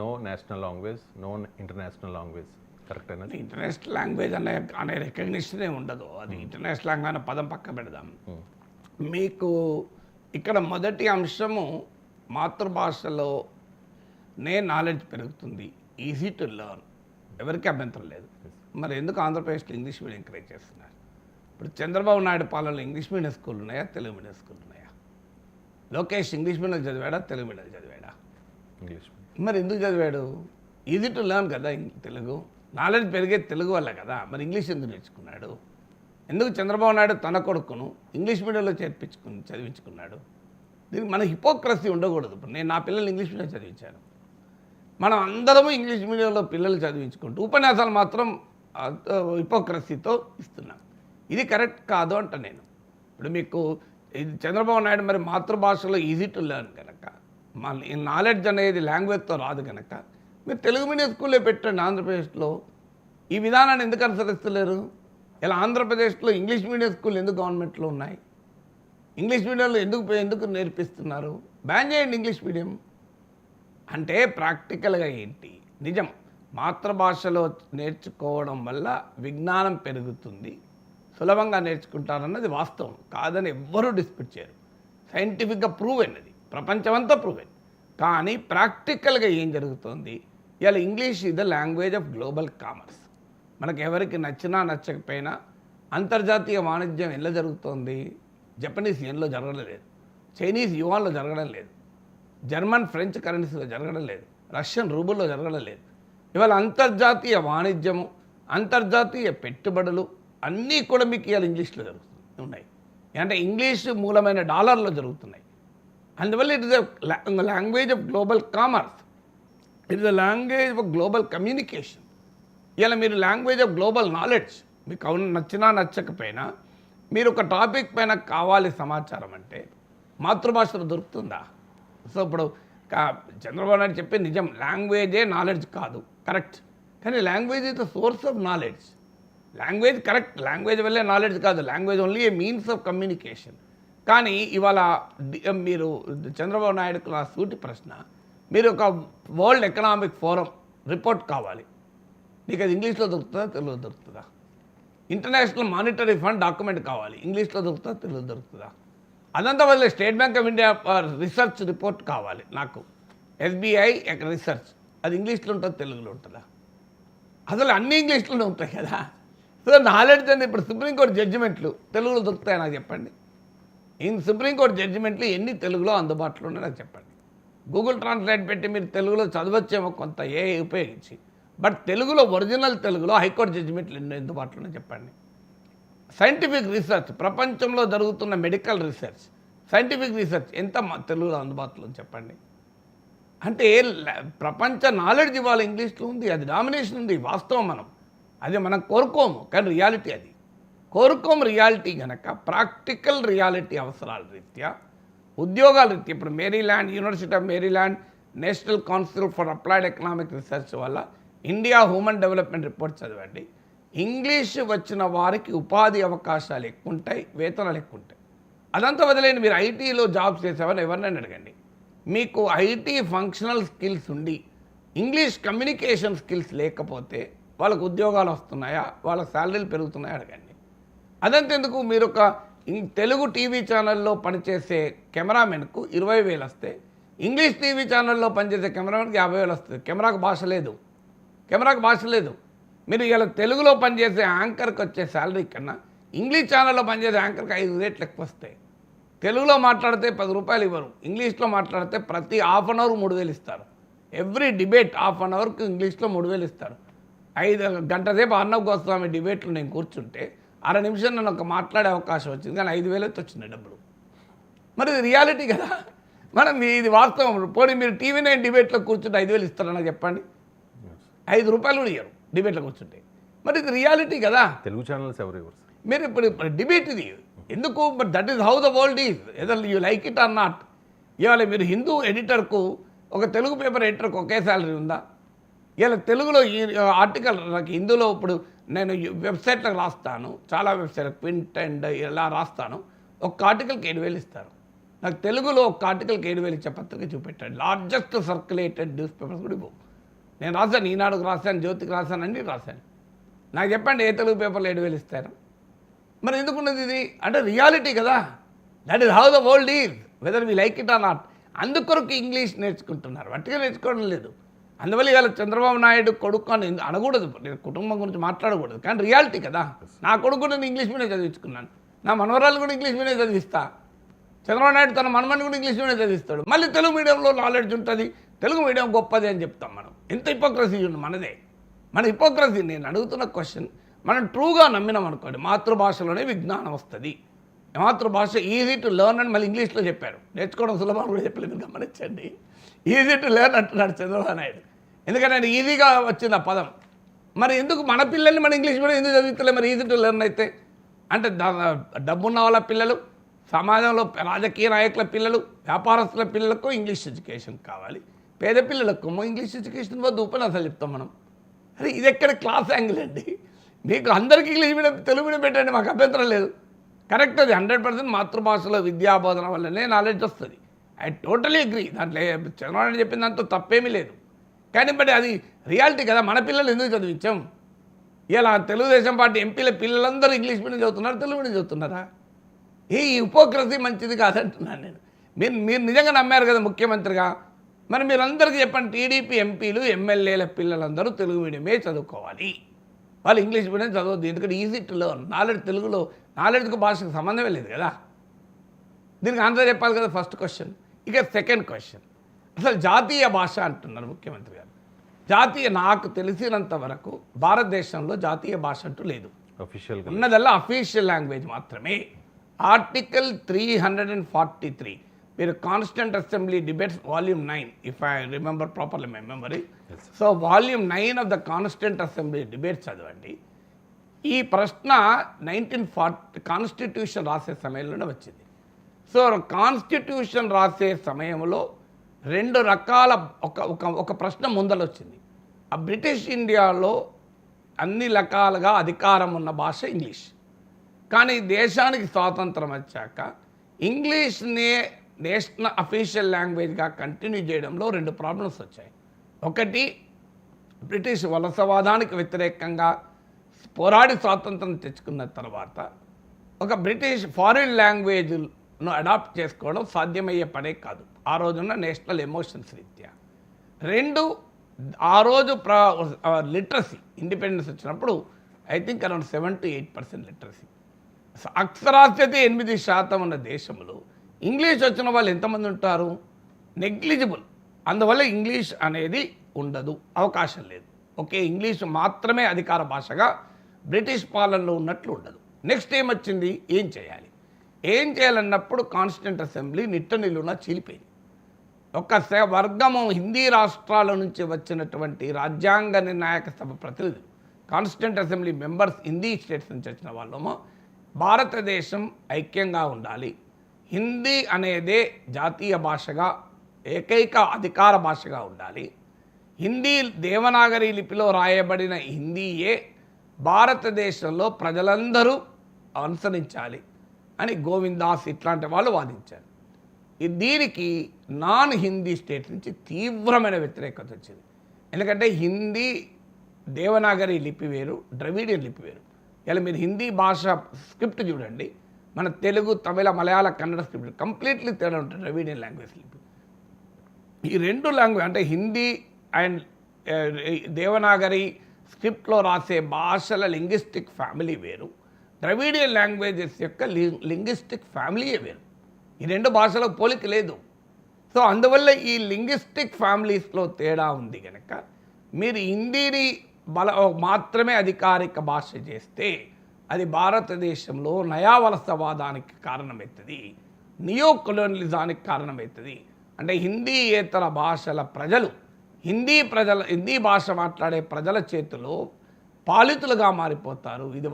No national language no international language correct అయినది international language అనే అనే రికగ్నిషనే ఉండదు. అది ఇంటర్నేషనల్ లాంగ్వేజ్ అనే పదం పక్క పెడదాం. మీకు ఇక్కడ మొదటి అంశము మాతృభాషలో నే నాలెడ్జ్ పెరుగుతుంది. ఈజీ టు లెర్న్ ఎవరికి అభ్యంతరం లేదు. మరి ఎందుకు ఆంధ్రప్రదేశ్లో ఇంగ్లీష్ మీడియం ఎంకరేజ్ చేస్తున్నారు? ఇప్పుడు చంద్రబాబు నాయుడు పాలనలో ఇంగ్లీష్ మీడియం స్కూల్ ఉన్నాయా? తెలుగు మీడియం స్కూల్ ఉన్నాయా? లోకేష్ ఇంగ్లీష్ మీడియం చదివాడా? తెలుగు మీడియం చదివాడా? ఇంగ్లీష్ మరి ఎందుకు చదివాడు? ఈజీ టు లెర్న్ కదా తెలుగు? నాలెడ్జ్ పెరిగేది తెలుగు వల్ల కదా మరి ఇంగ్లీష్ ఎందుకు నేర్చుకున్నాడు? ఎందుకు చంద్రబాబు నాయుడు తన కొడుకును ఇంగ్లీష్ మీడియంలో చేర్పించుకుని చదివించుకున్నాడు? దీనికి మన హిపోక్రసీ ఉండకూడదు. ఇప్పుడు నేను నా పిల్లల్ని ఇంగ్లీష్ మీడియం చదివించాను. మనం అందరము ఇంగ్లీష్ మీడియంలో పిల్లలు చదివించుకుంటూ ఉపన్యాసాలు మాత్రం హిపోక్రసీతో ఇస్తున్నాం. ఇది కరెక్ట్ కాదు అంట నేను. ఇప్పుడు మీకు ఇది చంద్రబాబు నాయుడు మరి మాతృభాషలో ఈజీ టు లెర్న్ కనుక మన నాలెడ్జ్ అనేది లాంగ్వేజ్తో రాదు కనుక మీరు తెలుగు మీడియం స్కూల్లో పెట్టండి ఆంధ్రప్రదేశ్లో. ఈ విధానాన్ని ఎందుకు అనుసరిస్తలేరు? ఇలా ఆంధ్రప్రదేశ్లో ఇంగ్లీష్ మీడియం స్కూల్ ఎందుకు గవర్నమెంట్లో ఉన్నాయి? ఇంగ్లీష్ మీడియంలో ఎందుకు ఎందుకు నేర్పిస్తున్నారు? బ్యాన్ చేయండి ఇంగ్లీష్ మీడియం. అంటే ప్రాక్టికల్గా ఏంటి? నిజం మాతృభాషలో నేర్చుకోవడం వల్ల విజ్ఞానం పెరుగుతుంది. సులభంగా నేర్చుకుంటారన్నది వాస్తవం. కాదని ఎవ్వరూ డిస్ప్యూట్ చేయరు. సైంటిఫిక్గా ప్రూవ్ అయినది. ప్రపంచమంతా ప్రూవ్ అయింది. కానీ ప్రాక్టికల్గా ఏం జరుగుతుంది? ఇలా ఇంగ్లీష్ ఇది the language of global commerce మనకు ఎవరికి నచ్చినా నచ్చకపోయినా అంతర్జాతీయ వాణిజ్యం ఎలా జరుగుతోంది? జపనీస్ ఎన్లో జరగడం లేదు. చైనీస్ యువాన్లో జరగడం లేదు. జర్మన్ ఫ్రెంచ్ కరెన్సీలో జరగడం లేదు. రష్యన్ రూబుల్లో జరగడం లేదు. ఇవాళ అంతర్జాతీయ వాణిజ్యము అంతర్జాతీయ పెట్టుబడులు అన్నీ కూడా మీకు ఇవాళ ఇంగ్లీష్లో జరుగుతుంది ఉన్నాయి అంటే ఇంగ్లీష్ మూలమైన డాలర్లో జరుగుతున్నాయి. అందువల్ల it is language of global commerce it is the language of global communication ఇలా మీరు లాంగ్వేజ్ ఆఫ్ గ్లోబల్ నాలెడ్జ్ మీకు అవును నచ్చినా నచ్చకపోయినా మీరు ఒక టాపిక్ పైన కావాలి సమాచారం అంటే మాతృభాషలో దొరుకుతుందా? సో ఇప్పుడు చంద్రబాబు నాయుడు చెప్పే నిజం లాంగ్వేజే నాలెడ్జ్ కాదు. కరెక్ట్ కానీ language is the source of knowledge language correct language వల్లే నాలెడ్జ్ కాదు. Language only a means of communication కానీ ఇవాళ మీరు చంద్రబాబు నాయుడుకు నా సూటి ప్రశ్న. మీరు ఒక వరల్డ్ ఎకనామిక్ ఫోరం రిపోర్ట్ కావాలి. నీకు అది ఇంగ్లీష్లో దొరుకుతుందా తెలుగు దొరుకుతుందా? ఇంటర్నేషనల్ మానిటరీ ఫండ్ డాక్యుమెంట్ కావాలి. ఇంగ్లీష్లో దొరుకుతుందా తెలుగు దొరుకుతుందా? అదంతా వదిలే state bank of India research report కావాలి నాకు. ఎస్బీఐ రీసెర్చ్ అది ఇంగ్లీష్లో ఉంటుందా తెలుగులో ఉంటుందా? అసలు అన్ని ఇంగ్లీష్లోనే ఉంటాయి కదా. సో నాలెడ్జ్ అని ఇప్పుడు సుప్రీంకోర్టు జడ్జిమెంట్లు తెలుగులో దొరుకుతాయి నాకు చెప్పండి? ఇన్ సుప్రీంకోర్టు జడ్జిమెంట్లు ఎన్ని తెలుగులో అందుబాటులో ఉన్నాయో నాకు చెప్పండి. గూగుల్ ట్రాన్స్లేట్ పెట్టి మీరు తెలుగులో చదవచ్చేమో కొంత ఏ ఉపయోగించి బట్ తెలుగులో ఒరిజినల్ తెలుగులో హైకోర్టు జడ్జిమెంట్లు ఎన్నో అందుబాటులో ఉన్నాయో చెప్పండి. సైంటిఫిక్ రీసెర్చ్ ప్రపంచంలో జరుగుతున్న మెడికల్ రీసెర్చ్ సైంటిఫిక్ రీసెర్చ్ ఎంత తెలుగులో అందుబాటులో చెప్పండి. అంటే ప్రపంచ నాలెడ్జ్ ఇవాళ ఇంగ్లీష్లో ఉంది అది డామినేషన్ ఉంది వాస్తవం మనం. అది మనం కోరుకోము కానీ రియాలిటీ అది. కోరుకోం రియాలిటీ కనుక ప్రాక్టికల్ రియాలిటీ అవసరాల రీత్యా ఉద్యోగాల రీత్యా ఇప్పుడు Maryland university of Maryland national council for applied economic research వల్ల ఇండియా హ్యూమన్ డెవలప్మెంట్ రిపోర్ట్ చదవండి. ఇంగ్లీష్ వచ్చిన వారికి ఉపాధి అవకాశాలు ఎక్కువ ఉంటాయి వేతనాలు ఎక్కువ ఉంటాయి అదంతా వదిలేండి మీరు ఐటీలో జాబ్స్ చేసేవారు ఎవరినైనా అడగండి. మీకు ఐటీ ఫంక్షనల్ స్కిల్స్ ఉండి ఇంగ్లీష్ కమ్యూనికేషన్ స్కిల్స్ లేకపోతే వాళ్ళకు ఉద్యోగాలు వస్తున్నాయా వాళ్ళ శాలరీలు పెరుగుతున్నాయా అడగండి. అదంతెందుకు? మీరు ఒక ఇం- తెలుగు టీవీ ఛానల్లో పనిచేసే కెమెరామెన్కు ఇరవై వేలు వస్తే ఇంగ్లీష్ టీవీ ఛానల్లో పనిచేసే కెమెరామెన్కి యాభై వేలు వస్తుంది కెమెరాకు భాష లేదు. కెమెరాకు భాష లేదు. మీరు ఇలా తెలుగులో పనిచేసే యాంకర్కి వచ్చే శాలరీ కన్నా ఇంగ్లీష్ ఛానల్లో పనిచేసే యాంకర్కి ఐదు రేట్లు ఎక్కువ వస్తాయి తెలుగులో మాట్లాడితే పది రూపాయలు ఇవ్వరు. ఇంగ్లీష్లో మాట్లాడితే ప్రతి హాఫ్ అన్ అవర్ మూడు వేలు ఇస్తారు. ఎవ్రీ డిబేట్ హాఫ్ అన్ అవర్కి ఇంగ్లీష్లో మూడు వేలు ఇస్తారు. ఐదు గంట సేపు అన్నవ్ గోస్వామి డిబేట్లో నేను కూర్చుంటే అర నిమిషం నన్ను ఒక మాట్లాడే అవకాశం వచ్చింది కానీ ఐదు వేలు వచ్చినాయి డబ్బులు. మరి ఇది రియాలిటీ కదా. మనం ఇది వాస్తవం. పోనీ మీరు టీవీ నైన్ డిబేట్లో కూర్చుంటే ఐదు వేలు ఇస్తారన్నా చెప్పండి. ఐదు రూపాయలు కూడా ఇయ్యరు డిబేట్లో కూర్చుంటే. మరి ఇది రియాలిటీ కదా. తెలుగు ఛానల్స్ ఎవరు మీరు ఇప్పుడు డిబేట్ ఇది. ఎందుకు? But that is how the world is either you like it or not ఇవాళ మీరు హిందూ ఎడిటర్కు ఒక తెలుగు పేపర్ ఎడిటర్కి ఒకే శాలరీ ఉందా? ఇవాళ తెలుగులో ఈ ఆర్టికల్ నాకు హిందూలో ఇప్పుడు నేను వెబ్సైట్లో రాస్తాను. చాలా వెబ్సైట్ క్వింట్ అండ్ ఇలా రాస్తాను. ఒక ఆర్టికల్కి ఏడు వేలు ఇస్తారు. నాకు తెలుగులో ఒక ఆర్టికల్కి ఏడు వేలు ఇచ్చే పత్రిక చూపెట్టాడు. లార్జెస్ట్ సర్క్యులేటెడ్ న్యూస్ పేపర్స్ కూడా ఇవ్వు. నేను రాశాను ఈనాడుకు రాశాను జ్యోతికి రాశాను అన్నీ రాశాను. నాకు చెప్పండి ఏ తెలుగు పేపర్లు ఏడు వేలు ఇస్తారు? మరి ఎందుకున్నది ఇది? అంటే రియాలిటీ కదా. That is how the world is whether we like it or not అందుకొరకు ఇంగ్లీష్ నేర్చుకుంటున్నారు. వట్టిగా నేర్చుకోవడం లేదు. అందువల్ల ఇవాళ చంద్రబాబు నాయుడు కొడుకు అని అనకూడదు. నేను కుటుంబం గురించి మాట్లాడకూడదు. కానీ రియాలిటీ కదా. నా కొడుకు నేను ఇంగ్లీష్ మీడియం చదివించుకున్నాను. నా మనవరాలు కూడా ఇంగ్లీష్ మీడియం చదివిస్తా. చంద్రబాబు నాయుడు తన మనమని కూడా ఇంగ్లీష్ మీడియం చదివిస్తాడు. మళ్ళీ తెలుగు మీడియంలో నాలెడ్జ్ ఉంటుంది. తెలుగు మీడియం గొప్పది అని చెప్తాం మనం. ఎంత హిపోక్రసీ ఉంది మనదే. మన హిపోక్రసీ నేను అడుగుతున్న క్వశ్చన్ మనం ట్రూగా నమ్మినాం అనుకోండి మాతృభాషలోనే విజ్ఞానం వస్తుంది. మాతృభాష ఈజీ టు లెర్న్ అని మళ్ళీ ఇంగ్లీష్లో చెప్పారు. నేర్చుకోవడం సులభం కూడా చెప్పలేదు. గమనించండి. ఈజీ టు లెర్న్ అంటున్నాడు చంద్రబాబు నాయుడు. ఎందుకంటే ఈజీగా వచ్చింది ఆ పదం. మరి ఎందుకు మన పిల్లల్ని మన ఇంగ్లీష్ మీడియం ఎందుకు చదివిస్తలే మరి ఈజీ టు లెర్న్ అయితే. అంటే డబ్బున్న వాళ్ళ పిల్లలు సమాజంలో రాజకీయ నాయకుల పిల్లలు వ్యాపారస్తుల పిల్లలకు ఇంగ్లీష్ ఎడ్యుకేషన్ కావాలి. పేద పిల్లలకు ఇంగ్లీష్ ఎడ్యుకేషన్ వద్ద ఉపన్యాసాలు చెప్తాం మనం. అరే ఇది ఎక్కడ క్లాస్ యాంగిల్ అండి? మీకు అందరికీ ఇంగ్లీష్ మీడియం తెలుగు మీడియం పెట్టండి మాకు అభ్యంతరం లేదు. కరెక్ట్ అది హండ్రెడ్ పర్సెంట్ మాతృభాషలో విద్యాబోధన వల్లనే నాలెడ్జ్ వస్తుంది. I totally agree. దాంట్లో చంద్రబాబు చెప్పిన దాంతో తప్పేమీ లేదు. కానీ బట్ అది రియాలిటీ కదా. మన పిల్లలు ఎందుకు చదివించాం? ఇలా తెలుగుదేశం పార్టీ ఎంపీల పిల్లలందరూ ఇంగ్లీష్ మీడియం చదువుతున్నారు తెలుగు మీడియం చదువుతున్నారా? ఏ ఈ ఉపక్రసి మంచిది కాదంటున్నాను నేను. మీరు మీరు నిజంగా నమ్మారు కదా ముఖ్యమంత్రిగా? మరి మీరందరికీ చెప్పండి టీడీపీ ఎంపీలు ఎమ్మెల్యేల పిల్లలందరూ తెలుగు మీడియమే చదువుకోవాలి. వాళ్ళు ఇంగ్లీష్ మీడియం చదవద్దు ఎందుకంటే ఈజీ టు లెర్న్. నాలెడ్జ్ తెలుగులో నాలెడ్జ్కి భాషకు సంబంధమే లేదు కదా. దీనికి ఆన్సర్ చెప్పాలి కదా ఫస్ట్ క్వశ్చన్. ఇక సెకండ్ క్వశ్చన్. అసలు జాతీయ భాష అంటున్నారు ముఖ్యమంత్రి గారు. జాతీయ నాకు తెలిసినంత వరకు భారతదేశంలో జాతీయ భాష అంటూ లేదు. అఫీషియల్గా ఉన్నదల్లా అఫీషియల్ లాంగ్వేజ్ మాత్రమే. Article three hundred and forty three మీరు constituent assembly debates volume nine if I remember properly my memory so volume nine of the constituent assembly debates చదవండి. ఈ ప్రశ్న నైన్టీన్ ఫార్టీ కాన్స్టిట్యూషన్ రాసే సమయంలోనే వచ్చింది. సో కాన్స్టిట్యూషన్ రాసే సమయంలో రెండు రకాల ఒక ఒక ఒక ప్రశ్న ముందలొచ్చింది ఆ బ్రిటిష్ ఇండియాలో అన్ని రకాలుగా అధికారం ఉన్న భాష ఇంగ్లీష్. కానీ దేశానికి స్వాతంత్రం వచ్చాక ఇంగ్లీష్ని నేషనల్ అఫీషియల్ లాంగ్వేజ్గా కంటిన్యూ చేయడంలో రెండు ప్రాబ్లమ్స్ వచ్చాయి. ఒకటి బ్రిటిష్ వలసవాదానికి వ్యతిరేకంగా పోరాడి స్వాతంత్రం తెచ్చుకున్న తర్వాత ఒక బ్రిటిష్ ఫారిన్ లాంగ్వేజ్ను అడాప్ట్ చేసుకోవడం సాధ్యమయ్యే పనే కాదు. ఆ రోజున్న నేషనల్ ఎమోషన్స్ రీత్యా. రెండు ఆ రోజు ప్ర లిటరసీ ఇండిపెండెన్స్ వచ్చినప్పుడు I think around seven to eight percent literacy. అక్షరాస్యత ఎనిమిది శాతం ఉన్న దేశంలో ఇంగ్లీష్ వచ్చిన వాళ్ళు ఎంతమంది ఉంటారు? నెగ్లిజిబుల్. అందువల్ల ఇంగ్లీష్ అనేది ఉండదు అవకాశం లేదు. ఓకే ఇంగ్లీష్ మాత్రమే అధికార భాషగా బ్రిటిష్ పాలనలో ఉన్నట్లు ఉండదు. నెక్స్ట్ ఏమొచ్చింది? ఏం చేయాలి? ఏం చేయాలన్నప్పుడు కాన్స్టిట్యూంట్ అసెంబ్లీ నిట్ట నిలువున చీలిపోయింది. ఒక వర్గము హిందీ రాష్ట్రాల నుంచి వచ్చినటువంటి రాజ్యాంగ నిర్ణాయక సభ ప్రతినిధులు constituent assembly members Hindi states నుంచి వచ్చిన వాళ్ళము. భారతదేశం ఐక్యంగా ఉండాలి. హిందీ అనేదే జాతీయ భాషగా ఏకైక అధికార భాషగా ఉండాలి. హిందీ దేవనాగరి లిపిలో రాయబడిన హిందీయే భారతదేశంలో ప్రజలందరూ అనుసరించాలి అని గోవిందాస్ ఇట్లాంటి వాళ్ళు వాదించారు. దీనికి నాన్ హిందీ స్టేట్ నుంచి తీవ్రమైన వ్యతిరేకత వచ్చింది. ఎందుకంటే హిందీ దేవనాగరి లిపి వేరు ద్రవిడియన్ లిపి వేరు. ఇలా మీరు హిందీ భాష స్క్రిప్ట్ చూడండి మన తెలుగు తమిళ మలయాళ కన్నడ స్క్రిప్ట్ కంప్లీట్లీ తేడా ఉంటుంది ద్రవిడియన్ లాంగ్వేజ్ లిపి. ఈ రెండు లాంగ్వేజ్ అంటే హిందీ అండ్ దేవనాగరి స్క్రిప్ట్లో రాసే భాషల లింగ్విస్టిక్ ఫ్యామిలీ వేరు ద్రవిడియన్ లాంగ్వేజెస్ యొక్క లింగ్విస్టిక్ ఫ్యామిలీయే వేరు. ఈ రెండు భాషల పోలిక లేదు. సో అందువల్ల ఈ లింగ్విస్టిక్ ఫ్యామిలీస్లో తేడా ఉంది కనుక మీరు హిందీని బల మాత్రమే అధికారిక భాష చేస్తే అది భారతదేశంలో నయావలసవాదానికి కారణమవుతుంది నియో కొలోనలిజానికి కారణమవుతుంది అంటే హిందీయేతర భాషల ప్రజలు హిందీ ప్రజల హిందీ భాష మాట్లాడే ప్రజల చేతిలో పాలితులుగా మారిపోతారు. ఇది